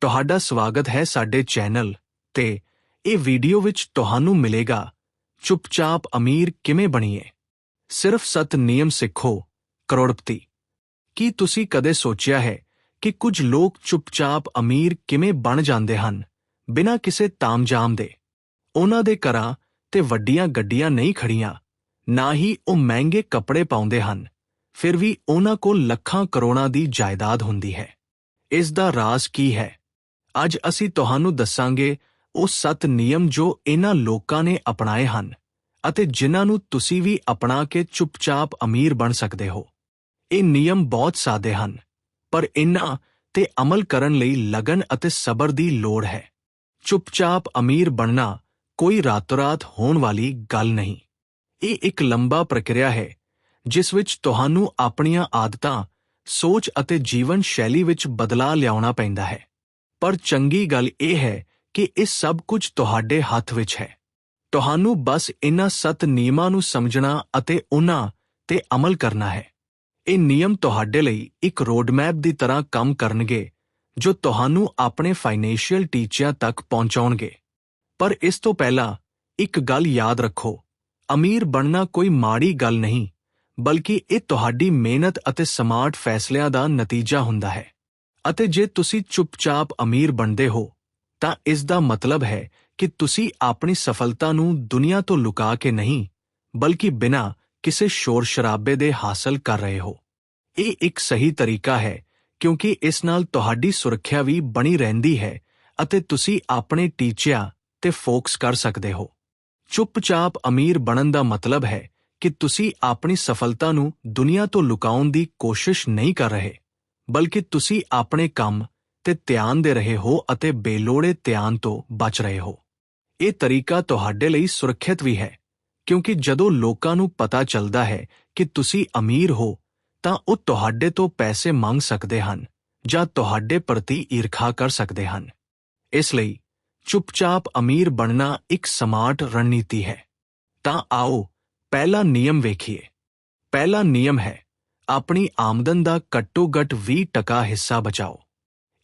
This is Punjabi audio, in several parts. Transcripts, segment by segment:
ਤੁਹਾਡਾ ਸਵਾਗਤ ਹੈ ਸਾਡੇ ਚੈਨਲ ਤੇ ਇਹ ਵੀਡੀਓ ਵਿੱਚ ਤੁਹਾਨੂੰ ਮਿਲੇਗਾ। ਚੁੱਪਚਾਪ ਅਮੀਰ ਕਿਵੇਂ ਬਣੀਏ? ਸਿਰਫ ਸਤ ਨਿਯਮ ਸਿੱਖੋ, ਕਰੋੜਪਤੀ। ਕੀ ਤੁਸੀਂ ਕਦੇ ਸੋਚਿਆ ਹੈ ਕਿ ਕੁਝ ਲੋਕ ਚੁੱਪਚਾਪ ਅਮੀਰ ਕਿਵੇਂ ਬਣ ਜਾਂਦੇ ਹਨ, ਬਿਨਾਂ ਕਿਸੇ ਤਾਮਝਾਮ ਦੇ? ਉਹਨਾਂ ਦੇ ਘਰਾਂ ਤੇ ਵੱਡੀਆਂ ਗੱਡੀਆਂ ਨਹੀਂ ਖੜੀਆਂ ਨਾ ਹੀ ਉਹ ਮਹਿੰਗੇ ਕੱਪੜੇ ਪਾਉਂਦੇ ਹਨ, ਫਿਰ ਵੀ ਉਹਨਾਂ ਕੋਲ ਲੱਖਾਂ ਕਰੋੜਾਂ ਦੀ ਜਾਇਦਾਦ ਹੁੰਦੀ ਹੈ। ਇਸ ਦਾ ਰਾਜ਼ ਕੀ ਹੈ? ਅੱਜ ਅਸੀਂ ਤੁਹਾਨੂੰ ਦੱਸਾਂਗੇ ਉਹ ਸੱਤ ਨਿਯਮ ਜੋ ਇਹਨਾਂ ਲੋਕਾਂ ਨੇ ਅਪਣਾਏ ਹਨ ਅਤੇ ਜਿਨ੍ਹਾਂ ਨੂੰ ਤੁਸੀਂ ਵੀ ਅਪਣਾ ਕੇ ਚੁੱਪਚਾਪ ਅਮੀਰ ਬਣ ਸਕਦੇ ਹੋ। ਇਹ ਨਿਯਮ ਬਹੁਤ ਸਾਦੇ ਹਨ, ਪਰ ਇਨ੍ਹਾਂ ਤੇ ਅਮਲ ਕਰਨ ਲਈ ਲਗਨ ਅਤੇ ਸਬਰ ਦੀ ਲੋੜ ਹੈ। ਚੁੱਪਚਾਪ ਅਮੀਰ ਬਣਨਾ ਕੋਈ ਰਾਤੋਂ-ਰਾਤ ਹੋਣ ਵਾਲੀ ਗੱਲ ਨਹੀਂ। ਇਹ ਇੱਕ ਲੰਬਾ ਪ੍ਰਕਿਰਿਆ ਹੈ, ਜਿਸ ਵਿੱਚ ਤੁਹਾਨੂੰ ਆਪਣੀਆਂ ਆਦਤਾਂ, ਸੋਚ ਅਤੇ ਜੀਵਨ ਸ਼ੈਲੀ ਵਿੱਚ ਬਦਲਾਅ ਲਿਆਉਣਾ ਪੈਂਦਾ ਹੈ। ਪਰ ਚੰਗੀ ਗੱਲ ਇਹ ਹੈ ਕਿ ਇਹ ਸਭ ਕੁਝ ਤੁਹਾਡੇ ਹੱਥ ਵਿੱਚ ਹੈ। ਤੁਹਾਨੂੰ ਬਸ ਇਨ੍ਹਾਂ ਸੱਤ ਨਿਯਮਾਂ ਨੂੰ ਸਮਝਣਾ ਅਤੇ ਉਹਨਾਂ ਤੇ ਅਮਲ ਕਰਨਾ ਹੈ। ਇਹ ਨਿਯਮ ਤੁਹਾਡੇ ਲਈ ਇੱਕ ਰੋਡਮੈਪ ਦੀ ਤਰ੍ਹਾਂ ਕੰਮ ਕਰਨਗੇ, ਜੋ ਤੁਹਾਨੂੰ ਆਪਣੇ ਫਾਈਨੈਂਸ਼ੀਅਲ ਟੀਚਿਆਂ ਤੱਕ ਪਹੁੰਚਾਉਣਗੇ। ਪਰ ਇਸ ਤੋਂ ਪਹਿਲਾਂ ਇੱਕ ਗੱਲ ਯਾਦ ਰੱਖੋ, ਅਮੀਰ ਬਣਨਾ ਕੋਈ ਮਾੜੀ ਗੱਲ ਨਹੀਂ, ਬਲਕਿ ਇਹ ਤੁਹਾਡੀ ਮਿਹਨਤ ਅਤੇ ਸਮਾਰਟ ਫੈਸਲਿਆਂ ਦਾ ਨਤੀਜਾ ਹੁੰਦਾ ਹੈ। ਅਤੇ ਜੇ ਤੁਸੀਂ ਚੁੱਪਚਾਪ ਅਮੀਰ ਬਣਦੇ ਹੋ, ਤਾਂ ਇਸ ਦਾ ਮਤਲਬ ਹੈ ਕਿ ਤੁਸੀਂ ਆਪਣੀ ਸਫਲਤਾ ਨੂੰ ਦੁਨੀਆ ਤੋਂ ਲੁਕਾ ਕੇ ਨਹੀਂ, ਬਲਕਿ ਬਿਨਾਂ ਕਿਸੇ ਸ਼ੋਰ ਸ਼ਰਾਬੇ ਦੇ ਹਾਸਲ ਕਰ ਰਹੇ ਹੋ। ਇਹ ਇੱਕ ਸਹੀ ਤਰੀਕਾ ਹੈ, ਕਿਉਂਕਿ ਇਸ ਨਾਲ ਤੁਹਾਡੀ ਸੁਰੱਖਿਆ ਵੀ ਬਣੀ ਰਹਿੰਦੀ ਹੈ ਅਤੇ ਤੁਸੀਂ ਆਪਣੇ ਟੀਚਿਆਂ ਤੇ ਫੋਕਸ ਕਰ ਸਕਦੇ ਹੋ। ਚੁੱਪਚਾਪ ਅਮੀਰ ਬਣਨ ਦਾ ਮਤਲਬ ਹੈ ਕਿ ਤੁਸੀਂ ਆਪਣੀ ਸਫਲਤਾ ਨੂੰ ਦੁਨੀਆ ਤੋਂ ਲੁਕਾਉਣ ਦੀ ਕੋਸ਼ਿਸ਼ ਨਹੀਂ ਕਰ ਰਹੇ। ਬਲਕਿ ਤੁਸੀਂ ਆਪਣੇ ਕੰਮ ਤੇ ਧਿਆਨ ਦੇ ਰਹੇ ਹੋ ਅਤੇ ਬੇਲੋੜੇ ਧਿਆਨ ਤੋਂ ਬਚ ਰਹੇ ਹੋ। ਇਹ ਤਰੀਕਾ ਤੁਹਾਡੇ ਲਈ ਸੁਰੱਖਿਅਤ ਵੀ ਹੈ, ਕਿਉਂਕਿ ਜਦੋਂ ਲੋਕਾਂ ਨੂੰ ਪਤਾ ਚੱਲਦਾ ਹੈ ਕਿ ਤੁਸੀਂ ਅਮੀਰ ਹੋ, ਤਾਂ ਉਹ ਤੁਹਾਡੇ ਤੋਂ ਪੈਸੇ ਮੰਗ ਸਕਦੇ ਹਨ ਜਾਂ ਤੁਹਾਡੇ ਪ੍ਰਤੀ ਈਰਖਾ ਕਰ ਸਕਦੇ ਹਨ। ਇਸ ਲਈ ਚੁੱਪਚਾਪ ਅਮੀਰ ਬਣਨਾ ਇੱਕ ਸਮਾਰਟ ਰਣਨੀਤੀ ਹੈ। ਤਾਂ ਆਓ ਪਹਿਲਾ ਨਿਯਮ ਵੇਖੀਏ। ਪਹਿਲਾ ਨਿਯਮ ਹੈ ਆਪਣੀ ਆਮਦਨ ਦਾ ਘੱਟੋ-ਘੱਟ 20% ਹਿੱਸਾ ਬਚਾਓ।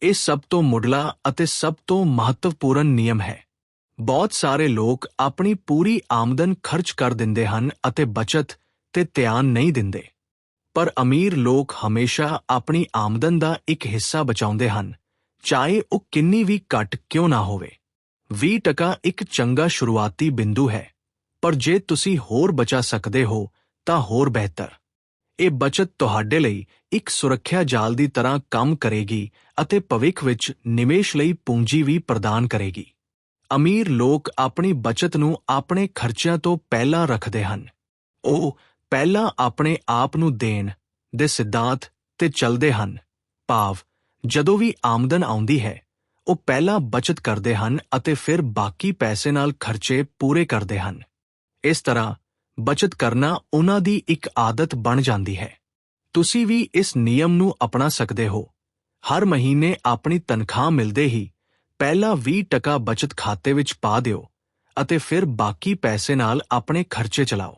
ਇਹ ਸਭ ਤੋਂ ਮੁੱਢਲਾ ਅਤੇ ਸਭ ਤੋਂ ਮਹੱਤਵਪੂਰਨ ਨਿਯਮ ਹੈ। ਬਹੁਤ ਸਾਰੇ ਲੋਕ ਆਪਣੀ ਪੂਰੀ ਆਮਦਨ ਖਰਚ ਕਰ ਦਿੰਦੇ ਹਨ ਅਤੇ ਬਚਤ ਤੇ ਧਿਆਨ ਨਹੀਂ ਦਿੰਦੇ। ਪਰ ਅਮੀਰ ਲੋਕ ਹਮੇਸ਼ਾ ਆਪਣੀ ਆਮਦਨ ਦਾ ਇੱਕ ਹਿੱਸਾ ਬਚਾਉਂਦੇ ਹਨ, ਚਾਹੇ ਉਹ ਕਿੰਨੀ ਵੀ ਘੱਟ ਕਿਉਂ ਨਾ ਹੋਵੇ। 20% ਇੱਕ ਚੰਗਾ ਸ਼ੁਰੂਆਤੀ ਬਿੰਦੂ ਹੈ, ਪਰ ਜੇ ਤੁਸੀਂ ਹੋਰ ਬਚਾ ਸਕਦੇ ਹੋ, ਤਾਂ ਹੋਰ ਬਿਹਤਰ। ਇਹ ਬਚਤ ਤੁਹਾਡੇ ਲਈ ਇੱਕ ਸੁਰੱਖਿਆ ਜਾਲ ਦੀ ਤਰ੍ਹਾਂ ਕੰਮ ਕਰੇਗੀ ਅਤੇ ਭਵਿੱਖ ਵਿੱਚ ਨਿਵੇਸ਼ ਲਈ ਪੂੰਜੀ ਵੀ ਪ੍ਰਦਾਨ ਕਰੇਗੀ। ਅਮੀਰ ਲੋਕ ਆਪਣੀ ਬਚਤ ਨੂੰ ਆਪਣੇ ਖਰਚਿਆਂ ਤੋਂ ਪਹਿਲਾਂ ਰੱਖਦੇ ਹਨ। ਉਹ ਪਹਿਲਾਂ ਆਪਣੇ ਆਪ ਨੂੰ ਦੇਣ ਦੇ ਸਿਧਾਂਤ ਤੇ ਚੱਲਦੇ ਹਨ। ਭਾਵ, ਜਦੋਂ ਵੀ ਆਮਦਨ ਆਉਂਦੀ ਹੈ, ਉਹ ਪਹਿਲਾਂ ਬਚਤ ਕਰਦੇ ਹਨ ਅਤੇ ਫਿਰ ਬਾਕੀ ਪੈਸੇ ਨਾਲ ਖਰਚੇ ਪੂਰੇ ਕਰਦੇ ਹਨ। ਇਸ ਤਰ੍ਹਾਂ ਬਚਤ ਕਰਨਾ ਉਹਨਾਂ ਦੀ ਇੱਕ ਆਦਤ ਬਣ ਜਾਂਦੀ ਹੈ। ਤੁਸੀਂ ਵੀ ਇਸ ਨਿਯਮ ਨੂੰ ਅਪਣਾ ਸਕਦੇ ਹੋ। ਹਰ ਮਹੀਨੇ ਆਪਣੀ ਤਨਖਾਹ ਮਿਲਦੇ ਹੀ ਪਹਿਲਾ 20% ਬਚਤ ਖਾਤੇ ਵਿੱਚ ਪਾ ਦਿਓ ਅਤੇ ਫਿਰ ਬਾਕੀ ਪੈਸੇ ਨਾਲ ਆਪਣੇ ਖਰਚੇ ਚਲਾਓ।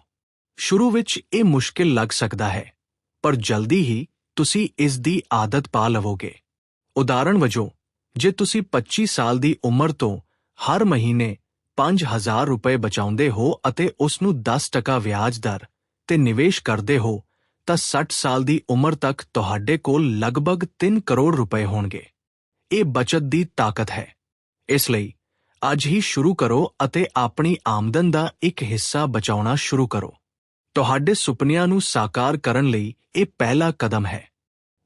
ਸ਼ੁਰੂ ਵਿੱਚ ਇਹ ਮੁਸ਼ਕਿਲ ਲੱਗ ਸਕਦਾ ਹੈ, ਪਰ ਜਲਦੀ ਹੀ ਤੁਸੀਂ ਇਸ ਦੀ ਆਦਤ ਪਾ ਲਵੋਗੇ। ਉਦਾਹਰਣ ਵਜੋਂ, ਜੇ ਤੁਸੀਂ 25 ਸਾਲ ਦੀ ਉਮਰ ਤੋਂ ਹਰ ਮਹੀਨੇ 5000 ਰੁਪਏ ਬਚਾਉਂਦੇ ਹੋ ਅਤੇ ਉਸ ਨੂੰ 10% ਵਿਆਜ ਦਰ ਤੇ ਨਿਵੇਸ਼ ਕਰਦੇ ਹੋ, ਤਾਂ 60 ਸਾਲ ਦੀ ਉਮਰ ਤੱਕ ਤੁਹਾਡੇ ਕੋਲ ਲਗਭਗ 3 ਕਰੋੜ ਰੁਪਏ ਹੋਣਗੇ। ਇਹ ਬਚਤ ਦੀ ਤਾਕਤ ਹੈ। ਇਸ ਲਈ ਅੱਜ ਹੀ ਸ਼ੁਰੂ ਕਰੋ ਅਤੇ ਆਪਣੀ ਆਮਦਨ ਦਾ ਇੱਕ ਹਿੱਸਾ ਬਚਾਉਣਾ ਸ਼ੁਰੂ ਕਰੋ। ਤੁਹਾਡੇ ਸੁਪਨਿਆਂ ਨੂੰ ਸਾਕਾਰ ਕਰਨ ਲਈ ਇਹ ਪਹਿਲਾ ਕਦਮ ਹੈ।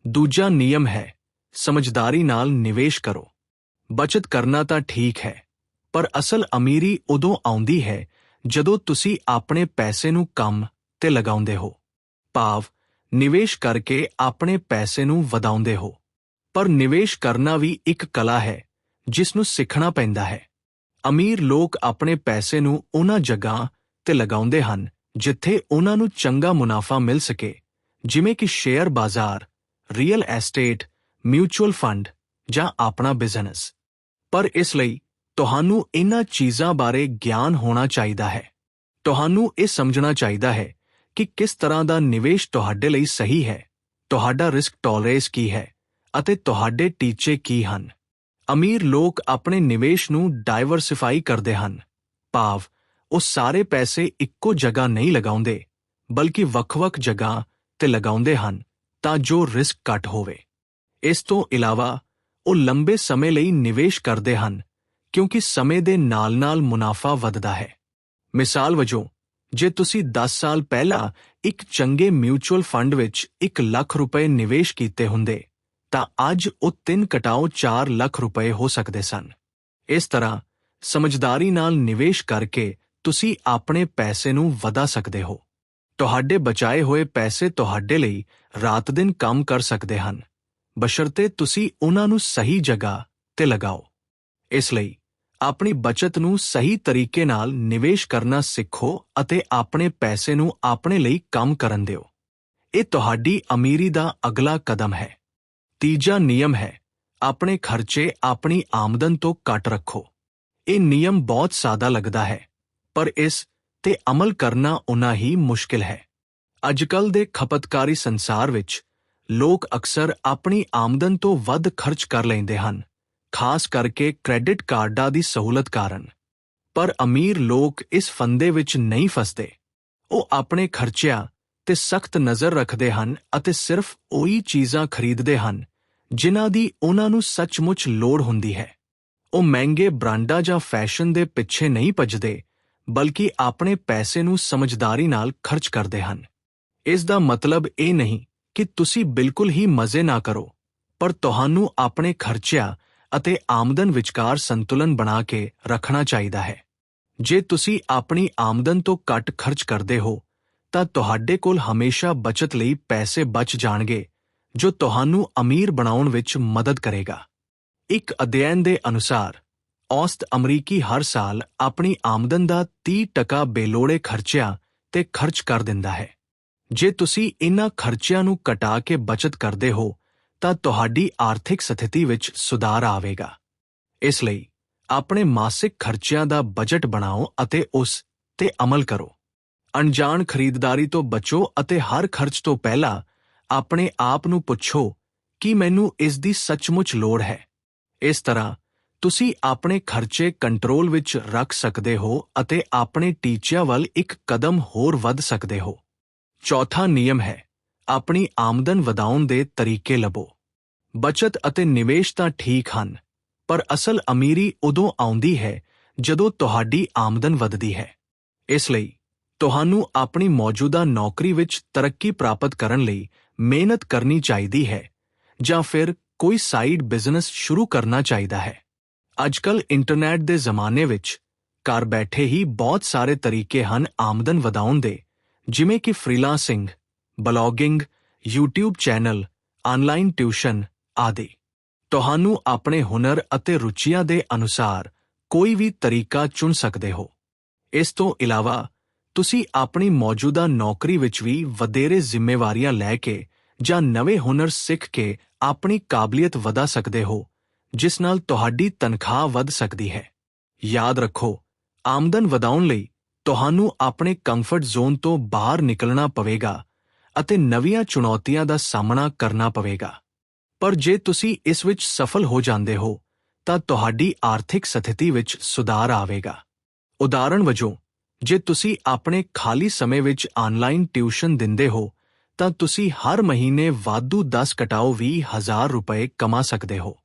ਦੂਜਾ ਨਿਯਮ ਹੈ, ਸਮਝਦਾਰੀ ਨਾਲ ਨਿਵੇਸ਼ ਕਰੋ। ਬਚਤ ਕਰਨਾ ਤਾਂ ਠੀਕ ਹੈ। ਪਰ ਅਸਲ ਅਮੀਰੀ ਉਦੋਂ ਆਉਂਦੀ ਹੈ ਜਦੋਂ ਤੁਸੀਂ ਆਪਣੇ ਪੈਸੇ ਨੂੰ ਕੰਮ ਤੇ ਲਗਾਉਂਦੇ ਹੋ। ਭਾਵ, ਨਿਵੇਸ਼ ਕਰਕੇ ਆਪਣੇ ਪੈਸੇ ਨੂੰ ਵਧਾਉਂਦੇ ਹੋ। ਪਰ ਨਿਵੇਸ਼ ਕਰਨਾ ਵੀ ਇੱਕ ਕਲਾ ਹੈ, ਜਿਸ ਨੂੰ ਸਿੱਖਣਾ ਪੈਂਦਾ ਹੈ। ਅਮੀਰ ਲੋਕ ਆਪਣੇ ਪੈਸੇ ਨੂੰ ਉਹਨਾਂ ਜਗ੍ਹਾ ਤੇ ਲਗਾਉਂਦੇ ਹਨ, ਜਿੱਥੇ ਉਹਨਾਂ ਨੂੰ ਚੰਗਾ ਮੁਨਾਫਾ ਮਿਲ ਸਕੇ, ਜਿਵੇਂ ਕਿ ਸ਼ੇਅਰ ਬਾਜ਼ਾਰ, ਰੀਅਲ ਐਸਟੇਟ, ਮਿਊਚੁਅਲ ਫੰਡ ਜਾਂ ਆਪਣਾ ਬਿਜ਼ਨਸ। ਪਰ ਇਸ ਲਈ ਤੁਹਾਨੂੰ ਇਹਨਾਂ ਚੀਜ਼ਾਂ ਬਾਰੇ ਗਿਆਨ ਹੋਣਾ ਚਾਹੀਦਾ ਹੈ। ਤੁਹਾਨੂੰ ਇਹ ਸਮਝਣਾ ਚਾਹੀਦਾ ਹੈ ਕਿ ਕਿਸ ਤਰ੍ਹਾਂ ਦਾ ਨਿਵੇਸ਼ ਤੁਹਾਡੇ ਲਈ ਸਹੀ ਹੈ। ਤੁਹਾਡਾ ਰਿਸਕ ਟੋਲਰੇਂਸ ਕੀ ਹੈ ਅਤੇ ਤੁਹਾਡੇ ਟੀਚੇ ਕੀ ਹਨ। ਅਮੀਰ ਲੋਕ ਆਪਣੇ ਨਿਵੇਸ਼ ਨੂੰ ਡਾਈਵਰਸਿਫਾਈ ਕਰਦੇ ਹਨ। ਭਾਵ, ਉਹ ਸਾਰੇ ਪੈਸੇ ਇੱਕੋ ਜਗ੍ਹਾ ਨਹੀਂ ਲਗਾਉਂਦੇ, ਬਲਕਿ ਵੱਖ-ਵੱਖ ਜਗ੍ਹਾ ਤੇ ਲਗਾਉਂਦੇ ਹਨ ਤਾਂ ਜੋ ਰਿਸਕ ਘੱਟ ਹੋਵੇ। ਇਸ ਤੋਂ ਇਲਾਵਾ, ਉਹ ਲੰਬੇ ਸਮੇਂ ਲਈ ਨਿਵੇਸ਼ ਕਰਦੇ ਹਨ ਕਿਉਂਕਿ ਸਮੇਂ ਦੇ ਨਾਲ-ਨਾਲ ਮੁਨਾਫਾ ਵੱਧਦਾ ਹੈ। ਮਿਸਾਲ ਵਜੋਂ, ਜੇ ਤੁਸੀਂ 10 ਸਾਲ ਪਹਿਲਾਂ ਇੱਕ ਚੰਗੇ ਮਿਊਚੁਅਲ ਫੰਡ ਵਿੱਚ 1 ਲੱਖ ਰੁਪਏ ਨਿਵੇਸ਼ ਕੀਤੇ ਹੁੰਦੇ, ਤਾਂ ਅੱਜ ਉਹ 3 ਘਟਾਓ 4 ਲੱਖ ਰੁਪਏ ਹੋ ਸਕਦੇ ਸਨ। ਇਸ ਤਰ੍ਹਾਂ ਸਮਝਦਾਰੀ ਨਾਲ ਨਿਵੇਸ਼ ਕਰਕੇ ਤੁਸੀਂ ਆਪਣੇ ਪੈਸੇ ਨੂੰ ਵਧਾ ਸਕਦੇ ਹੋ। ਤੁਹਾਡੇ ਬਚਾਏ ਹੋਏ ਪੈਸੇ ਤੁਹਾਡੇ ਲਈ ਰਾਤ ਦਿਨ ਕੰਮ ਕਰ ਸਕਦੇ ਹਨ। ਬਸ਼ਰਤੇ ਤੁਸੀਂ ਉਹਨਾਂ ਨੂੰ ਸਹੀ ਜਗ੍ਹਾ ਤੇ ਲਗਾਓ। ਇਸ ਲਈ ਆਪਣੀ ਬਚਤ ਨੂੰ ਸਹੀ ਤਰੀਕੇ ਨਾਲ ਨਿਵੇਸ਼ ਕਰਨਾ ਸਿੱਖੋ ਅਤੇ ਆਪਣੇ ਪੈਸੇ ਨੂੰ ਆਪਣੇ ਲਈ ਕੰਮ ਕਰਨ ਦਿਓ। ਇਹ ਤੁਹਾਡੀ ਅਮੀਰੀ ਦਾ ਅਗਲਾ ਕਦਮ ਹੈ। ਤੀਜਾ ਨਿਯਮ ਹੈ, ਆਪਣੇ ਖਰਚੇ ਆਪਣੀ ਆਮਦਨ ਤੋਂ ਘੱਟ ਰੱਖੋ। ਇਹ ਨਿਯਮ ਬਹੁਤ ਸਾਦਾ ਲੱਗਦਾ ਹੈ, ਪਰ ਇਸ ਤੇ ਅਮਲ ਕਰਨਾ ਉਨਾ ਹੀ ਮੁਸ਼ਕਿਲ ਹੈ। ਅੱਜਕੱਲ ਦੇ ਖਪਤਕਾਰੀ ਸੰਸਾਰ ਵਿੱਚ ਲੋਕ ਅਕਸਰ ਆਪਣੀ ਆਮਦਨ ਤੋਂ ਵੱਧ ਖਰਚ ਕਰ ਲੈਂਦੇ ਹਨ। ਖਾਸ ਕਰਕੇ ਕ੍ਰੈਡਿਟ ਕਾਰਡਾਂ ਦੀ ਸਹੂਲਤ ਕਾਰਨ। ਪਰ ਅਮੀਰ ਲੋਕ ਇਸ ਫੰਦੇ ਵਿੱਚ ਨਹੀਂ ਫਸਦੇ। ਉਹ ਆਪਣੇ ਖਰਚਿਆਂ ਤੇ ਸਖਤ ਨਜ਼ਰ ਰੱਖਦੇ ਹਨ ਅਤੇ ਸਿਰਫ ਉਹੀ ਚੀਜ਼ਾਂ ਖਰੀਦਦੇ ਹਨ, ਜਿਨ੍ਹਾਂ ਦੀ ਉਹਨਾਂ ਨੂੰ ਸੱਚਮੁੱਚ ਲੋੜ ਹੁੰਦੀ ਹੈ। ਉਹ ਮਹਿੰਗੇ ਬ੍ਰਾਂਡਾਂ ਜਾਂ ਫੈਸ਼ਨ ਦੇ ਪਿੱਛੇ ਨਹੀਂ ਭੱਜਦੇ, ਬਲਕਿ ਆਪਣੇ ਪੈਸੇ ਨੂੰ ਸਮਝਦਾਰੀ ਨਾਲ ਖਰਚ ਕਰਦੇ ਹਨ। ਇਸ ਦਾ ਮਤਲਬ ਇਹ ਨਹੀਂ ਕਿ ਤੁਸੀਂ ਬਿਲਕੁਲ ਹੀ ਮਜ਼ੇ ਨਾ ਕਰੋ, ਪਰ ਤੁਹਾਨੂੰ ਆਪਣੇ ਖਰਚਿਆਂ ਅਤੇ ਆਮਦਨ ਵਿਚਕਾਰ ਸੰਤੁਲਨ ਬਣਾ ਕੇ ਰੱਖਣਾ ਚਾਹੀਦਾ ਹੈ। ਜੇ ਤੁਸੀਂ ਆਪਣੀ ਆਮਦਨ ਤੋਂ ਘੱਟ ਖਰਚ ਕਰਦੇ ਹੋ, ਤਾਂ ਤੁਹਾਡੇ ਕੋਲ ਹਮੇਸ਼ਾ ਬਚਤ ਲਈ ਪੈਸੇ ਬਚ ਜਾਣਗੇ, ਜੋ ਤੁਹਾਨੂੰ ਅਮੀਰ ਬਣਾਉਣ ਵਿੱਚ ਮਦਦ ਕਰੇਗਾ। ਇੱਕ ਅਧਿਐਨ ਦੇ ਅਨੁਸਾਰ, ਔਸਤ ਅਮਰੀਕੀ ਹਰ ਸਾਲ ਆਪਣੀ ਆਮਦਨ ਦਾ 30% ਬੇਲੋੜੇ ਖਰਚਿਆਂ ਤੇ ਖਰਚ ਕਰ ਦਿੰਦਾ ਹੈ। ਜੇ ਤੁਸੀਂ ਇਨ੍ਹਾਂ ਖਰਚਿਆਂ ਨੂੰ ਘਟਾ ਕੇ ਬਚਤ ਕਰਦੇ ਹੋ ਤਾਂ ਤੁਹਾਡੀ ਆਰਥਿਕ ਸਥਿਤੀ ਵਿੱਚ ਸੁਧਾਰ ਆਵੇਗਾ। ਇਸ ਲਈ ਆਪਣੇ ਮਾਸਿਕ ਖਰਚਿਆਂ ਦਾ ਬਜਟ ਬਣਾਓ ਅਤੇ ਉਸ ਤੇ ਅਮਲ ਕਰੋ। ਅਣਜਾਣ ਖਰੀਦਦਾਰੀ ਤੋਂ ਬਚੋ ਅਤੇ ਹਰ ਖਰਚ ਤੋਂ ਪਹਿਲਾਂ ਆਪਣੇ ਆਪ ਨੂੰ ਪੁੱਛੋ ਕਿ ਮੈਨੂੰ ਇਸ ਦੀ ਸੱਚਮੁੱਚ ਲੋੜ ਹੈ। ਇਸ ਤਰ੍ਹਾਂ ਤੁਸੀਂ ਆਪਣੇ ਖਰਚੇ ਕੰਟਰੋਲ ਵਿੱਚ ਰੱਖ ਸਕਦੇ ਹੋ ਅਤੇ ਆਪਣੇ ਟੀਚਿਆਂ ਵੱਲ ਇੱਕ ਕਦਮ ਹੋਰ ਵੱਧ ਸਕਦੇ ਹੋ। ਚੌਥਾ ਨਿਯਮ ਹੈ ਆਪਣੀ ਆਮਦਨ ਵਧਾਉਣ ਦੇ ਤਰੀਕੇ ਲੱਭੋ। ਬਚਤ ਅਤੇ ਨਿਵੇਸ਼ ਤਾਂ ਠੀਕ ਹਨ, ਪਰ ਅਸਲ ਅਮੀਰੀ ਉਦੋਂ ਆਉਂਦੀ ਹੈ ਜਦੋਂ ਤੁਹਾਡੀ ਆਮਦਨ ਵਧਦੀ ਹੈ। ਇਸ ਲਈ ਤੁਹਾਨੂੰ ਆਪਣੀ ਮੌਜੂਦਾ ਨੌਕਰੀ ਵਿੱਚ ਤਰੱਕੀ ਪ੍ਰਾਪਤ ਕਰਨ ਲਈ ਮਿਹਨਤ ਕਰਨੀ ਚਾਹੀਦੀ ਹੈ, ਜਾਂ ਫਿਰ ਕੋਈ ਸਾਈਡ ਬਿਜ਼ਨਸ ਸ਼ੁਰੂ ਕਰਨਾ ਚਾਹੀਦਾ ਹੈ। ਅੱਜਕੱਲ ਇੰਟਰਨੈਟ ਦੇ ਜ਼ਮਾਨੇ ਵਿੱਚ ਘਰ ਬੈਠੇ ਹੀ ਬਹੁਤ ਸਾਰੇ ਤਰੀਕੇ ਹਨ ਆਮਦਨ ਵਧਾਉਣ ਦੇ, ਜਿਵੇਂ ਕਿ freelancing blogging, YouTube channel online tuition ਆਦਿ। ਤੁਹਾਨੂੰ ਆਪਣੇ ਹੁਨਰ ਅਤੇ ਰੁਚੀਆਂ ਦੇ ਅਨੁਸਾਰ ਕੋਈ ਵੀ ਤਰੀਕਾ ਚੁਣ ਸਕਦੇ ਹੋ। ਇਸ ਤੋਂ ਇਲਾਵਾ, ਤੁਸੀਂ ਆਪਣੀ ਮੌਜੂਦਾ ਨੌਕਰੀ ਵਿੱਚ ਵੀ ਵਧੇਰੇ ਜ਼ਿੰਮੇਵਾਰੀਆਂ ਲੈ ਕੇ ਜਾਂ ਨਵੇਂ ਹੁਨਰ ਸਿੱਖ ਕੇ ਆਪਣੀ ਕਾਬਲੀਅਤ ਵਧਾ ਸਕਦੇ ਹੋ, ਜਿਸ ਨਾਲ ਤੁਹਾਡੀ ਤਨਖਾਹ ਵੱਧ ਸਕਦੀ ਹੈ। ਯਾਦ ਰੱਖੋ, ਆਮਦਨ ਵਧਾਉਣ ਲਈ ਤੁਹਾਨੂੰ ਆਪਣੇ ਕੰਫਰਟ ਜ਼ੋਨ ਤੋਂ ਬਾਹਰ ਨਿਕਲਣਾ ਪਵੇਗਾ ਅਤੇ ਨਵੀਆਂ ਚੁਣੌਤੀਆਂ ਦਾ ਸਾਹਮਣਾ ਕਰਨਾ ਪਵੇਗਾ। ਪਰ ਜੇ ਤੁਸੀਂ ਇਸ ਵਿੱਚ ਸਫਲ ਹੋ ਜਾਂਦੇ ਹੋ, ਤਾਂ ਤੁਹਾਡੀ ਆਰਥਿਕ ਸਥਿਤੀ ਵਿੱਚ ਸੁਧਾਰ ਆਵੇਗਾ। ਉਦਾਹਰਣ ਵਜੋਂ, ਜੇ ਤੁਸੀਂ ਆਪਣੇ ਖਾਲੀ ਸਮੇਂ ਵਿੱਚ ਆਨਲਾਈਨ ਟਿਊਸ਼ਨ ਦਿੰਦੇ ਹੋ, ਤਾਂ ਤੁਸੀਂ ਹਰ ਮਹੀਨੇ ਵਾਧੂ 10 ਘਟਾਓ 20000 ਰੁਪਏ ਕਮਾ ਸਕਦੇ ਹੋ।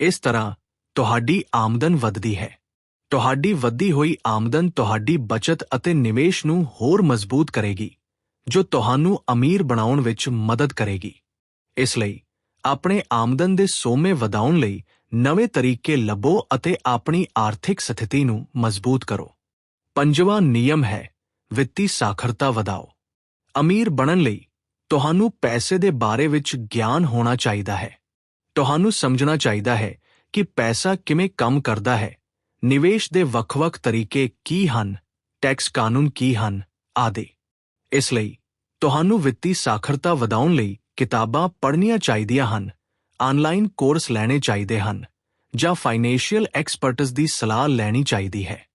ਇਸ ਤਰ੍ਹਾਂ, ਤੁਹਾਡੀ ਆਮਦਨ ਵੱਧਦੀ ਹੈ। ਤੁਹਾਡੀ ਵੱਧੀ ਹੋਈ ਆਮਦਨ ਤੁਹਾਡੀ ਬਚਤ ਅਤੇ ਨਿਵੇਸ਼ ਨੂੰ ਹੋਰ ਮਜ਼ਬੂਤ ਕਰੇਗੀ। ਜੋ ਤੁਹਾਨੂੰ ਅਮੀਰ ਬਣਾਉਣ ਵਿੱਚ ਮਦਦ ਕਰੇਗੀ। ਇਸ ਲਈ ਆਪਣੇ ਆਮਦਨ ਦੇ ਸੋਮੇ ਵਧਾਉਣ ਲਈ ਨਵੇਂ ਤਰੀਕੇ ਲੱਭੋ ਅਤੇ ਆਪਣੀ ਆਰਥਿਕ ਸਥਿਤੀ ਨੂੰ ਮਜ਼ਬੂਤ ਕਰੋ। ਪੰਜਵਾਂ ਨਿਯਮ ਹੈ, ਵਿੱਤੀ ਸਾਖਰਤਾ ਵਧਾਓ। ਅਮੀਰ ਬਣਨ ਲਈ ਤੁਹਾਨੂੰ ਪੈਸੇ ਦੇ ਬਾਰੇ ਵਿੱਚ ਗਿਆਨ ਹੋਣਾ ਚਾਹੀਦਾ ਹੈ। ਤੁਹਾਨੂੰ ਸਮਝਣਾ ਚਾਹੀਦਾ ਹੈ ਕਿ ਪੈਸਾ ਕਿਵੇਂ ਕੰਮ ਕਰਦਾ ਹੈ, ਨਿਵੇਸ਼ ਦੇ ਵੱਖ-ਵੱਖ ਤਰੀਕੇ ਕੀ ਹਨ, ਟੈਕਸ ਕਾਨੂੰਨ ਕੀ ਹਨ, ਆਦਿ। ਇਸ ਲਈ ਤੁਹਾਨੂੰ ਵਿੱਤੀ ਸਾਖਰਤਾ ਵਧਾਉਣ ਲਈ ਕਿਤਾਬਾਂ ਪੜ੍ਹਨੀਆਂ ਚਾਹੀਦੀਆਂ ਹਨ, ਆਨਲਾਈਨ ਕੋਰਸ ਲੈਣੇ ਚਾਹੀਦੇ ਹਨ, ਜਾਂ ਫਾਈਨੈਂਸ਼ੀਅਲ ਐਕਸਪਰਟਸ ਦੀ ਸਲਾਹ ਲੈਣੀ ਚਾਹੀਦੀ ਹੈ।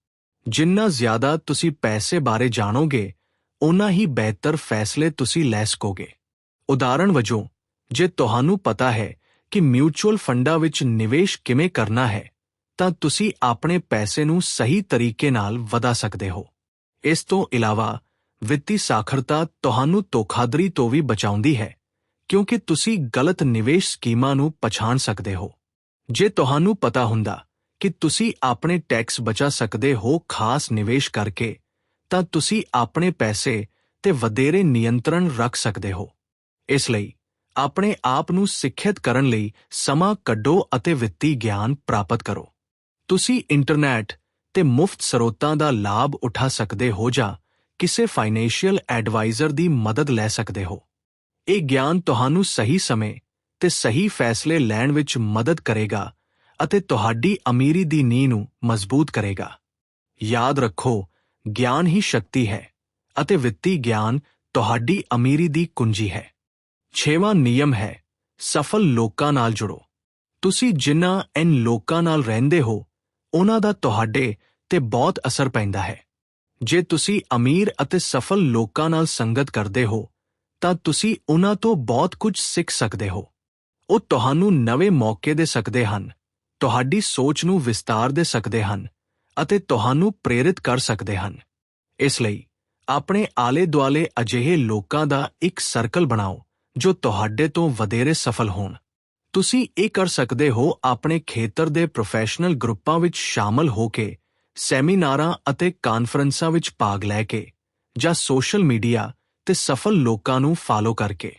ਜਿੰਨਾ ਜ਼ਿਆਦਾ ਤੁਸੀਂ ਪੈਸੇ ਬਾਰੇ ਜਾਣੋਗੇ ਉਨਾ ਹੀ ਬਿਹਤਰ ਫੈਸਲੇ ਤੁਸੀਂ ਲੈ ਸਕੋਗੇ। ਉਦਾਹਰਣ ਵਜੋਂ, ਜੇ ਤੁਹਾਨੂੰ ਪਤਾ ਹੈ ਕਿ ਮਿਊਚੁਅਲ ਫੰਡਾਂ ਵਿੱਚ ਨਿਵੇਸ਼ ਕਿਵੇਂ ਕਰਨਾ ਹੈ, ਤਾਂ ਤੁਸੀਂ ਆਪਣੇ ਪੈਸੇ ਨੂੰ ਸਹੀ ਤਰੀਕੇ ਨਾਲ ਵਧਾ ਸਕਦੇ ਹੋ। ਇਸ ਤੋਂ ਇਲਾਵਾ ਵਿੱਤੀ ਸਾਖਰਤਾ ਤੁਹਾਨੂੰ ਧੋਖਾਧੜੀ ਤੋਂ ਵੀ ਬਚਾਉਂਦੀ ਹੈ, ਕਿਉਂਕਿ ਤੁਸੀਂ ਗਲਤ ਨਿਵੇਸ਼ ਸਕੀਮਾਂ ਨੂੰ ਪਛਾਣ ਸਕਦੇ ਹੋ। ਜੇ ਤੁਹਾਨੂੰ ਪਤਾ ਹੁੰਦਾ ਕਿ ਤੁਸੀਂ ਆਪਣੇ ਟੈਕਸ ਬਚਾ ਸਕਦੇ ਹੋ ਖਾਸ ਨਿਵੇਸ਼ ਕਰਕੇ, ਤਾਂ ਤੁਸੀਂ ਆਪਣੇ ਪੈਸੇ ਤੇ ਵਧੇਰੇ ਨਿਯੰਤਰਣ ਰੱਖ ਸਕਦੇ ਹੋ। ਇਸ ਲਈ ਆਪਣੇ ਆਪ ਨੂੰ ਸਿੱਖਿਅਤ ਕਰਨ ਲਈ ਸਮਾਂ ਕੱਢੋ ਅਤੇ ਵਿੱਤੀ ਗਿਆਨ ਪ੍ਰਾਪਤ ਕਰੋ। ਤੁਸੀਂ ਇੰਟਰਨੈਟ ਤੇ ਮੁਫਤ ਸਰੋਤਾਂ ਦਾ ਲਾਭ ਉਠਾ ਸਕਦੇ ਹੋ ਜਾਂ ਕਿਸੇ ਫਾਈਨੈਂਸ਼ੀਅਲ ਐਡਵਾਈਜ਼ਰ ਦੀ ਮਦਦ ਲੈ ਸਕਦੇ ਹੋ। ਇਹ ਗਿਆਨ ਤੁਹਾਨੂੰ ਸਹੀ ਸਮੇਂ ਤੇ ਸਹੀ ਫੈਸਲੇ ਲੈਣ ਵਿੱਚ ਮਦਦ ਕਰੇਗਾ ਅਤੇ ਤੁਹਾਡੀ ਅਮੀਰੀ ਦੀ ਨੀਂਹ ਨੂੰ ਮਜ਼ਬੂਤ ਕਰੇਗਾ। ਯਾਦ ਰੱਖੋ, ਗਿਆਨ ਹੀ ਸ਼ਕਤੀ ਹੈ ਅਤੇ ਵਿੱਤੀ ਗਿਆਨ ਤੁਹਾਡੀ ਅਮੀਰੀ ਦੀ ਕੁੰਜੀ ਹੈ। ਛੇਵਾਂ ਨਿਯਮ ਹੈ, ਸਫਲ ਲੋਕਾਂ ਨਾਲ ਜੁੜੋ। ਤੁਸੀਂ ਜਿਨ੍ਹਾਂ ਐਨ ਲੋਕਾਂ ਨਾਲ ਰਹਿੰਦੇ ਹੋ, ਉਹਨਾਂ ਦਾ ਤੁਹਾਡੇ ਤੇ ਬਹੁਤ ਅਸਰ ਪੈਂਦਾ ਹੈ। ਜੇ ਤੁਸੀਂ ਅਮੀਰ ਅਤੇ ਸਫਲ ਲੋਕਾਂ ਨਾਲ ਸੰਗਤ ਕਰਦੇ ਹੋ, ਤਾਂ ਤੁਸੀਂ ਉਹਨਾਂ ਤੋਂ ਬਹੁਤ ਕੁਝ ਸਿੱਖ ਸਕਦੇ ਹੋ। ਉਹ ਤੁਹਾਨੂੰ ਨਵੇਂ ਮੌਕੇ ਦੇ ਸਕਦੇ ਹਨ, ਤੁਹਾਡੀ ਸੋਚ ਨੂੰ ਵਿਸਤਾਰ ਦੇ ਸਕਦੇ ਹਨ ਅਤੇ ਤੁਹਾਨੂੰ ਪ੍ਰੇਰਿਤ ਕਰ ਸਕਦੇ ਹਨ। ਇਸ ਲਈ ਆਪਣੇ ਆਲੇ-ਦੁਆਲੇ ਅਜਿਹੇ ਲੋਕਾਂ ਦਾ ਇੱਕ ਸਰਕਲ ਬਣਾਓ, ਜੋ ਤੁਹਾਡੇ ਤੋਂ ਵਧੇਰੇ ਸਫਲ ਹੋਣ। ਤੁਸੀਂ ਇਹ ਕਰ ਸਕਦੇ ਹੋ, ਆਪਣੇ ਖੇਤਰ ਦੇ ਪ੍ਰੋਫੈਸ਼ਨਲ ਗਰੁੱਪਾਂ ਵਿੱਚ ਸ਼ਾਮਲ ਹੋ ਕੇ ਸੈਮੀਨਾਰਾਂ ਅਤੇ ਕਾਨਫਰੰਸਾਂ ਵਿੱਚ ਭਾਗ ਲੈ ਕੇ ਜਾਂ ਸੋਸ਼ਲ ਮੀਡੀਆ ਤੇ ਸਫਲ ਲੋਕਾਂ ਨੂੰ ਫਾਲੋ ਕਰਕੇ।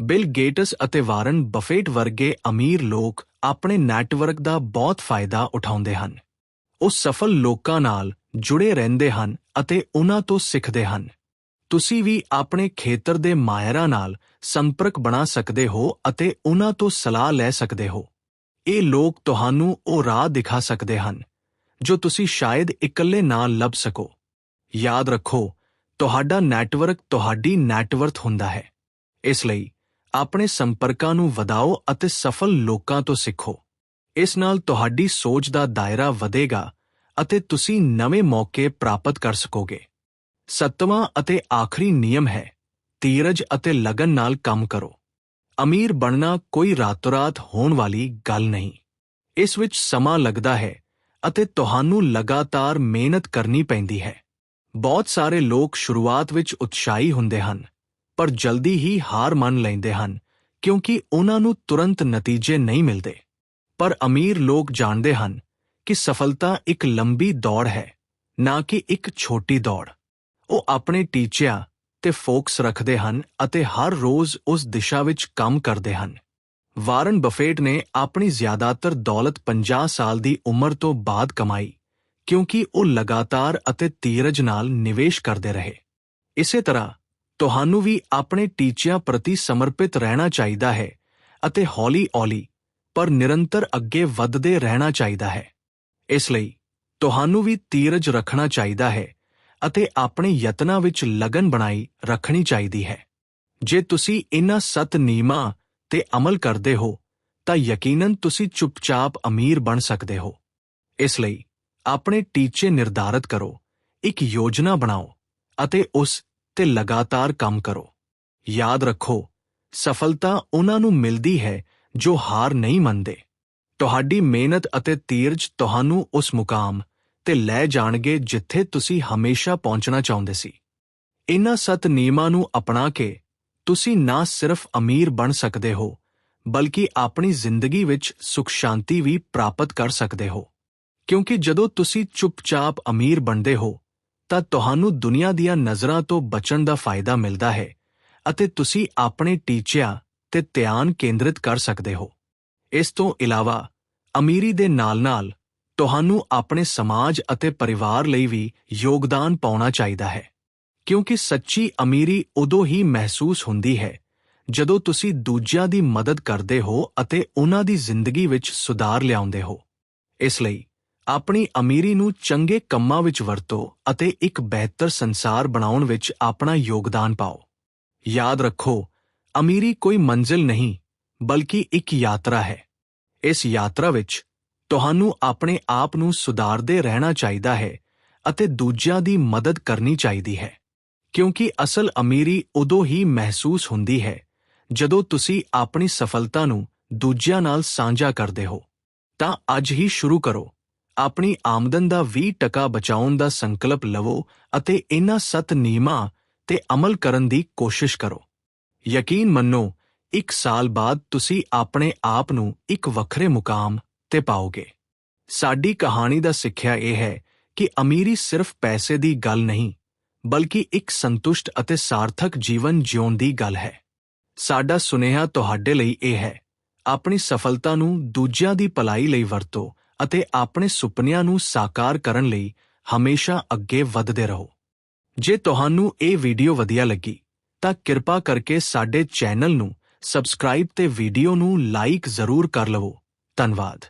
ਬਿਲ ਗੇਟਸ ਅਤੇ ਵਾਰਨ ਬਫੇਟ ਵਰਗੇ ਅਮੀਰ ਲੋਕ ਆਪਣੇ ਨੈਟਵਰਕ ਦਾ ਬਹੁਤ ਫਾਇਦਾ ਉਠਾਉਂਦੇ ਹਨ। ਉਹ ਸਫਲ ਲੋਕਾਂ ਨਾਲ ਜੁੜੇ ਰਹਿੰਦੇ ਹਨ ਅਤੇ ਉਹਨਾਂ ਤੋਂ ਸਿੱਖਦੇ ਹਨ। ਤੁਸੀਂ ਵੀ ਆਪਣੇ ਖੇਤਰ ਦੇ ਮਾਇਰਾਂ ਨਾਲ ਸੰਪਰਕ ਬਣਾ ਸਕਦੇ ਹੋ ਅਤੇ ਉਹਨਾਂ ਤੋਂ ਸਲਾਹ ਲੈ ਸਕਦੇ ਹੋ। ਇਹ ਲੋਕ ਤੁਹਾਨੂੰ ਉਹ ਰਾਹ ਦਿਖਾ ਸਕਦੇ ਹਨ ਜੋ ਤੁਸੀਂ ਸ਼ਾਇਦ ਇਕੱਲੇ ਨਾ ਲੱਭ ਸਕੋ। ਯਾਦ ਰੱਖੋ, ਤੁਹਾਡਾ ਨੈਟਵਰਕ ਤੁਹਾਡੀ ਨੈਟਵਰਥ ਹੁੰਦਾ ਹੈ। ਇਸ ਲਈ ਆਪਣੇ ਸੰਪਰਕਾਂ ਨੂੰ ਵਧਾਓ ਅਤੇ ਸਫਲ ਲੋਕਾਂ ਤੋਂ ਸਿੱਖੋ। ਇਸ ਨਾਲ ਤੁਹਾਡੀ ਸੋਚ ਦਾ ਦਾਇਰਾ ਵਧੇਗਾ ਅਤੇ ਤੁਸੀਂ ਨਵੇਂ ਮੌਕੇ ਪ੍ਰਾਪਤ ਕਰ ਸਕੋਗੇ। ਸੱਤਵਾਂ ਅਤੇ ਆਖਰੀ ਨਿਯਮ ਹੈ, ਧੀਰਜ ਅਤੇ ਲਗਨ ਨਾਲ ਕੰਮ ਕਰੋ। ਅਮੀਰ ਬਣਨਾ ਕੋਈ ਰਾਤੋਂ-ਰਾਤ ਹੋਣ ਵਾਲੀ ਗੱਲ ਨਹੀਂ। ਇਸ ਵਿੱਚ ਸਮਾਂ ਲੱਗਦਾ ਹੈ ਅਤੇ ਤੁਹਾਨੂੰ ਲਗਾਤਾਰ ਮਿਹਨਤ ਕਰਨੀ ਪੈਂਦੀ ਹੈ। ਬਹੁਤ ਸਾਰੇ ਲੋਕ ਸ਼ੁਰੂਆਤ ਵਿੱਚ ਉਤਸ਼ਾਹੀ ਹੁੰਦੇ ਹਨ, ਪਰ ਜਲਦੀ ਹੀ ਹਾਰ ਮੰਨ ਲੈਂਦੇ ਹਨ, ਕਿਉਂਕਿ ਉਹਨਾਂ ਨੂੰ ਤੁਰੰਤ ਨਤੀਜੇ ਨਹੀਂ ਮਿਲਦੇ। ਪਰ ਅਮੀਰ ਲੋਕ ਜਾਣਦੇ ਹਨ ਕਿ ਸਫਲਤਾ ਇੱਕ ਲੰਬੀ ਦੌੜ ਹੈ, ਨਾ ਕਿ ਇੱਕ ਛੋਟੀ ਦੌੜ। ਉਹ ਆਪਣੇ ਟੀਚਿਆਂ ਤੇ ਫੋਕਸ ਰੱਖਦੇ ਹਨ ਅਤੇ ਹਰ ਰੋਜ਼ ਉਸ ਦਿਸ਼ਾ ਵਿੱਚ ਕੰਮ ਕਰਦੇ ਹਨ। ਵਾਰਨ ਬਫੇਟ ਨੇ ਆਪਣੀ ਜ਼ਿਆਦਾਤਰ ਦੌਲਤ 50 ਸਾਲ ਦੀ ਉਮਰ ਤੋਂ ਬਾਅਦ ਕਮਾਈ, ਕਿਉਂਕਿ ਉਹ ਲਗਾਤਾਰ ਅਤੇ ਧੀਰਜ ਨਾਲ ਨਿਵੇਸ਼ ਕਰਦੇ ਰਹੇ। ਇਸੇ ਤਰ੍ਹਾਂ, ਤੁਹਾਨੂੰ ਵੀ ਆਪਣੇ ਟੀਚਿਆਂ ਪ੍ਰਤੀ ਸਮਰਪਿਤ ਰਹਿਣਾ ਚਾਹੀਦਾ ਹੈ ਅਤੇ ਹੌਲੀ-ਹੌਲੀ, ਪਰ ਨਿਰੰਤਰ ਅੱਗੇ ਵੱਧਦੇ ਰਹਿਣਾ ਚਾਹੀਦਾ ਹੈ। ਇਸ ਲਈ, ਤੁਹਾਨੂੰ ਵੀ ਧੀਰਜ ਰੱਖਣਾ ਚਾਹੀਦਾ ਹੈ ਅਤੇ ਆਪਣੇ ਯਤਨਾਂ ਵਿੱਚ ਲਗਨ ਬਣਾਈ ਰੱਖਣੀ ਚਾਹੀਦੀ ਹੈ। ਜੇ ਤੁਸੀਂ ਇਹਨਾਂ ਸੱਤ ਨਿਯਮਾਂ ਤੇ ਅਮਲ ਕਰਦੇ ਹੋ, ਤਾਂ ਯਕੀਨਨ ਤੁਸੀਂ ਚੁੱਪਚਾਪ ਅਮੀਰ ਬਣ ਸਕਦੇ ਹੋ। ਇਸ ਲਈ ਆਪਣੇ ਟੀਚੇ ਨਿਰਧਾਰਤ ਕਰੋ, ਇੱਕ ਯੋਜਨਾ ਬਣਾਓ ਅਤੇ ਉਸ ਤੇ ਲਗਾਤਾਰ ਕੰਮ ਕਰੋ। ਯਾਦ ਰੱਖੋ, ਸਫਲਤਾ ਉਹਨਾਂ ਨੂੰ ਮਿਲਦੀ ਹੈ ਜੋ ਹਾਰ ਨਹੀਂ ਮੰਨਦੇ। ਤੁਹਾਡੀ ਮਿਹਨਤ ਅਤੇ ਤੀਰਜ ਤੁਹਾਨੂੰ ਉਸ ਮੁਕਾਮ ਤੇ ਲੈ ਜਾਣਗੇ ਜਿੱਥੇ ਤੁਸੀਂ ਹਮੇਸ਼ਾ ਪਹੁੰਚਣਾ ਚਾਹੁੰਦੇ ਸੀ। ਇਹਨਾਂ ਸਤ ਨਿਯਮਾਂ ਨੂੰ ਅਪਣਾ ਕੇ ਤੁਸੀਂ ਨਾ ਸਿਰਫ ਅਮੀਰ ਬਣ ਸਕਦੇ ਹੋ, ਬਲਕਿ ਆਪਣੀ ਜ਼ਿੰਦਗੀ ਵਿੱਚ ਸੁਖ ਸ਼ਾਂਤੀ ਵੀ ਪ੍ਰਾਪਤ ਕਰ ਸਕਦੇ ਹੋ। ਕਿਉਂਕਿ ਜਦੋਂ ਤੁਸੀਂ ਚੁੱਪਚਾਪ ਅਮੀਰ ਬਣਦੇ ਹੋ, ਤਾਂ ਤੁਹਾਨੂੰ ਦੁਨੀਆ ਦੀਆਂ ਨਜ਼ਰਾਂ ਤੋਂ ਬਚਣ ਦਾ ਫਾਇਦਾ ਮਿਲਦਾ ਹੈ ਅਤੇ ਤੁਸੀਂ ਆਪਣੇ ਟੀਚਿਆਂ ਤੇ ਧਿਆਨ ਕੇਂਦਰਿਤ ਕਰ ਸਕਦੇ ਹੋ। ਇਸ ਤੋਂ ਇਲਾਵਾ, ਅਮੀਰੀ ਦੇ ਨਾਲ-ਨਾਲ, ਤੁਹਾਨੂੰ ਆਪਣੇ ਸਮਾਜ ਅਤੇ ਪਰਿਵਾਰ ਲਈ ਵੀ ਯੋਗਦਾਨ ਪਾਉਣਾ ਚਾਹੀਦਾ ਹੈ। ਕਿਉਂਕਿ ਸੱਚੀ ਅਮੀਰੀ ਉਦੋਂ ਹੀ ਮਹਿਸੂਸ ਹੁੰਦੀ ਹੈ, ਜਦੋਂ ਤੁਸੀਂ ਦੂਜਿਆਂ ਦੀ ਮਦਦ ਕਰਦੇ ਹੋ ਅਤੇ ਉਹਨਾਂ ਦੀ ਜ਼ਿੰਦਗੀ ਵਿੱਚ ਸੁਧਾਰ ਲਿਆਉਂਦੇ ਹੋ। ਇਸ ਲਈ, ਆਪਣੀ ਅਮੀਰੀ ਨੂੰ ਚੰਗੇ ਕੰਮਾਂ ਵਿੱਚ ਵਰਤੋ ਅਤੇ ਇੱਕ ਬਿਹਤਰ ਸੰਸਾਰ ਬਣਾਉਣ ਵਿੱਚ ਆਪਣਾ ਯੋਗਦਾਨ ਪਾਓ। ਯਾਦ ਰੱਖੋ, ਅਮੀਰੀ ਕੋਈ ਮੰਜ਼ਿਲ ਨਹੀਂ, ਬਲਕਿ ਇੱਕ ਯਾਤਰਾ ਹੈ। ਇਸ ਯਾਤਰਾ ਵਿੱਚ ਤੁਹਾਨੂੰ ਆਪਣੇ ਆਪ ਨੂੰ ਸੁਧਾਰਦੇ ਰਹਿਣਾ ਚਾਹੀਦਾ ਹੈ ਅਤੇ ਦੂਜਿਆਂ ਦੀ ਮਦਦ ਕਰਨੀ ਚਾਹੀਦੀ ਹੈ। ਕਿਉਂਕਿ ਅਸਲ ਅਮੀਰੀ ਉਦੋਂ ਹੀ ਮਹਿਸੂਸ ਹੁੰਦੀ ਹੈ, ਜਦੋਂ ਤੁਸੀਂ ਆਪਣੀ ਸਫਲਤਾ ਨੂੰ ਦੂਜਿਆਂ ਨਾਲ ਸਾਂਝਾ ਕਰਦੇ ਹੋ। ਤਾਂ ਅੱਜ ਹੀ ਸ਼ੁਰੂ ਕਰੋ। ਆਪਣੀ ਆਮਦਨ ਦਾ 20% ਬਚਾਉਣ ਦਾ ਸੰਕਲਪ ਲਵੋ ਅਤੇ ਇਨ੍ਹਾਂ ਸੱਤ ਨਿਯਮਾਂ ਤੇ ਅਮਲ ਕਰਨ ਦੀ ਕੋਸ਼ਿਸ਼ ਕਰੋ। ਯਕੀਨ ਮੰਨੋ, ਇੱਕ ਸਾਲ ਬਾਅਦ ਤੁਸੀਂ ਆਪਣੇ ਆਪ ਨੂੰ ਇੱਕ ਵੱਖਰੇ ਮੁਕਾਮ ਤੇ ਪਾਓਗੇ। ਸਾਡੀ ਕਹਾਣੀ ਦਾ ਸਿੱਖਿਆ ਇਹ ਹੈ ਕਿ ਅਮੀਰੀ ਸਿਰਫ ਪੈਸੇ ਦੀ ਗੱਲ ਨਹੀਂ ਬਲਕਿ ਇੱਕ ਸੰਤੁਸ਼ਟ ਅਤੇ ਸਾਰਥਕ ਜੀਵਨ ਜਿਉਣ ਦੀ ਗੱਲ ਹੈ। ਸਾਡਾ ਸੁਨੇਹਾ ਤੁਹਾਡੇ ਲਈ ਇਹ ਹੈ, ਆਪਣੀ ਸਫਲਤਾ ਨੂੰ ਦੂਜਿਆਂ ਦੀ ਭਲਾਈ ਲਈ ਵਰਤੋ ਅਤੇ ਆਪਣੇ ਸੁਪਨਿਆਂ ਨੂੰ ਸਾਕਾਰ ਕਰਨ ਲਈ ਹਮੇਸ਼ਾ ਅੱਗੇ ਵਧਦੇ ਰਹੋ। ਜੇ ਤੁਹਾਨੂੰ ਇਹ ਵੀਡੀਓ ਵਧੀਆ ਲੱਗੀ, ਤਾਂ ਕਿਰਪਾ ਕਰਕੇ ਸਾਡੇ ਚੈਨਲ ਨੂੰ ਸਬਸਕ੍ਰਾਈਬ ਤੇ ਵੀਡੀਓ ਨੂੰ ਲਾਈਕ ਜ਼ਰੂਰ ਕਰ ਲਵੋ। ਧੰਨਵਾਦ।